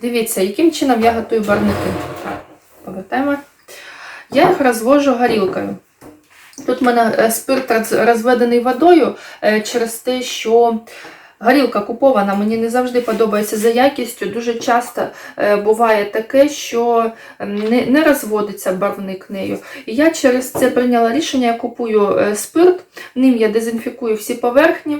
Дивіться, яким чином я готую барники. Повертаємо. Я їх розвожу горілкою. Тут в мене е, спирт розведений водою е, через те, що горілка купована, мені не завжди подобається за якістю. Дуже часто е, буває таке, що не, розводиться барвник нею. І я через це прийняла рішення, я купую спирт, ним я дезінфікую всі поверхні.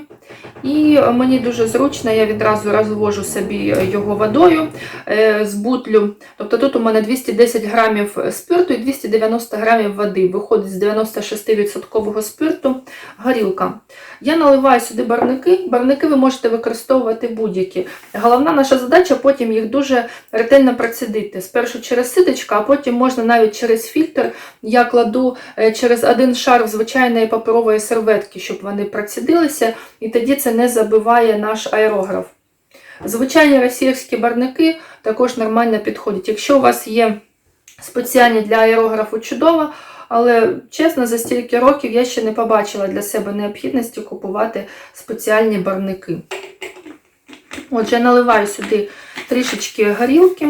І мені дуже зручно, я відразу розвожу собі е, його водою е, з бутлю. Тобто тут у мене 210 грамів спирту і 290 грамів води. Виходить з 96% спирту горілка. Я наливаю сюди барники. Барники ви можете використовувати будь-які. Головна наша задача потім їх дуже ретельно процідити. Спершу через ситочка, а потім можна навіть через фільтр. Я кладу е, через один шар звичайної паперової серветки, щоб вони процідилися, і тоді це не забиває наш аерограф. Звичайні російські барники також нормально підходять. Якщо у вас є спеціальні для аерографу чудово, але чесно, за стільки років я ще не побачила для себе необхідності купувати спеціальні барники. Отже, я наливаю сюди трішечки горілки,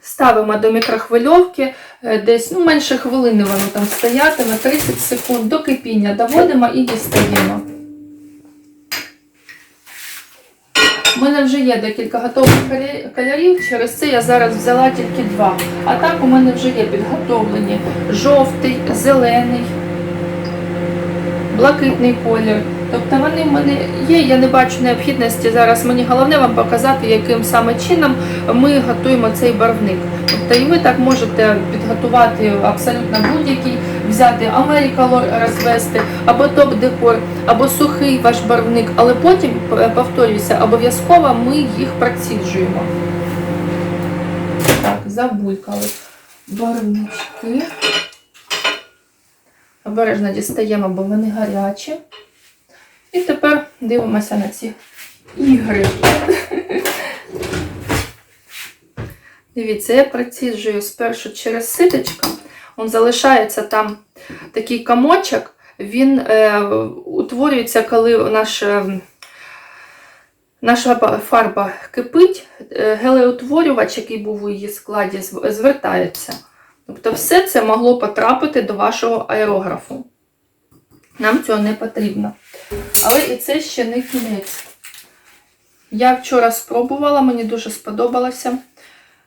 ставимо до мікрохвильовки, е, десь ну, менше хвилини воно там стоятиме, 30 секунд до кипіння доводимо і дістаємо. У мене вже є декілька готових кольорів, через це я зараз взяла тільки два. А так у мене вже є підготовлені жовтий, зелений, блакитний колір. Тобто вони в мене є, я не бачу необхідності зараз. Мені головне вам показати, яким саме чином ми готуємо цей барвник. Тобто і ви так можете підготувати абсолютно будь-який, взяти Америкалор розвести, або топ-декор, або сухий ваш барвник, але потім, повторююся, обов'язково ми їх проціджуємо. Так, забулькали барвнички. Обережно дістаємо, бо вони гарячі. І тепер дивимося на ці ігри. Дивіться, я проціджую спершу через ситочку. Он залишається там такий комочок. Він е, утворюється, коли е, наша фарба кипить, е, гелеутворювач, який був у її складі, звертається. Тобто все це могло потрапити до вашого аерографу. Нам цього не потрібно. Але і це ще не кінець. Я вчора спробувала, мені дуже сподобалося.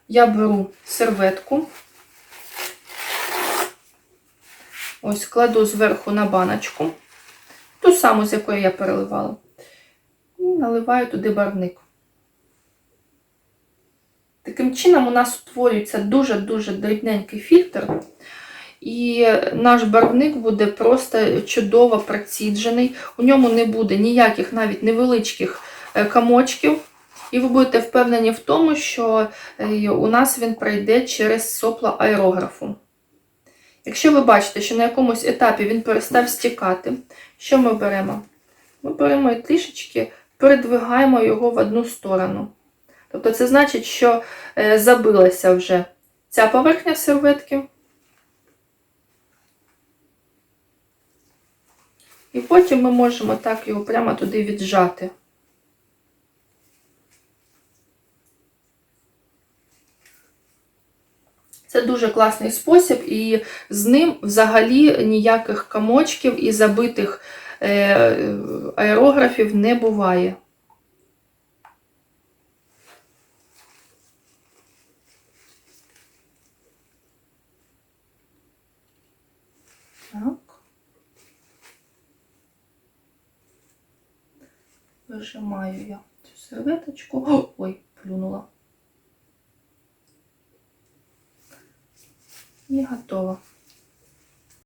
Я беру серветку. Ось кладу зверху на баночку. Ту саму, з якої я переливала. І наливаю туди барвник. Таким чином у нас утворюється дуже-дуже дрібненький фільтр. І наш барвник буде просто чудово проціджений. У ньому не буде ніяких навіть невеличких е, комочків. І ви будете впевнені в тому, що е, у нас він пройде через сопло аерографу. Якщо ви бачите, що на якомусь етапі він перестав стікати, що ми беремо? Ми беремо і трішечки передвигаємо його в одну сторону. Тобто це значить, що е, забилася вже ця поверхня серветки. І потім ми можемо так його прямо туди віджати. Це дуже класний спосіб, і з ним взагалі ніяких комочків і забитих е, аерографів не буває. Вижимаю я цю серветочку. Ой, плюнула. І готово.